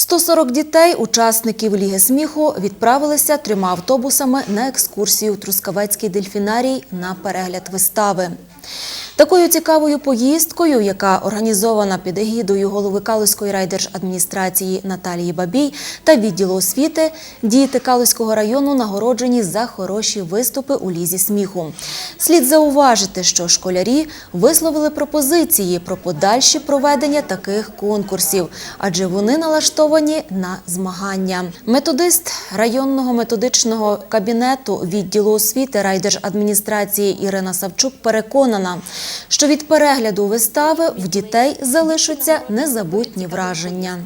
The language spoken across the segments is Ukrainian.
140 дітей, учасників Ліги сміху, відправилися трьома автобусами на екскурсію у Трускавецький дельфінарій на перегляд вистави. Такою цікавою поїздкою, яка організована під егідою голови Калузької райдержадміністрації Наталії Бабій та відділу освіти, діти Калузького району нагороджені за хороші виступи у лізі сміху. Слід зауважити, що школярі висловили пропозиції про подальші проведення таких конкурсів, адже вони налаштовані на змагання. Методист районного методичного кабінету відділу освіти райдержадміністрації Ірина Савчук переконана, що від перегляду вистави в дітей залишаться незабутні враження.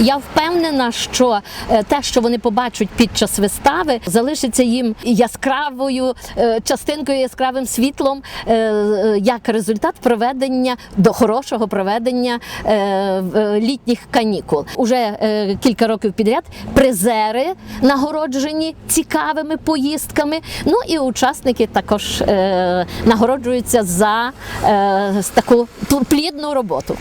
Я впевнена, що е, те, що вони побачать під час вистави, залишиться їм яскравою е, частинкою, яскравим світлом е, як результат проведення до хорошого проведення літніх канікул. Уже кілька років підряд призери нагороджені цікавими поїздками. Ну і учасники також нагороджуються за таку плідну роботу.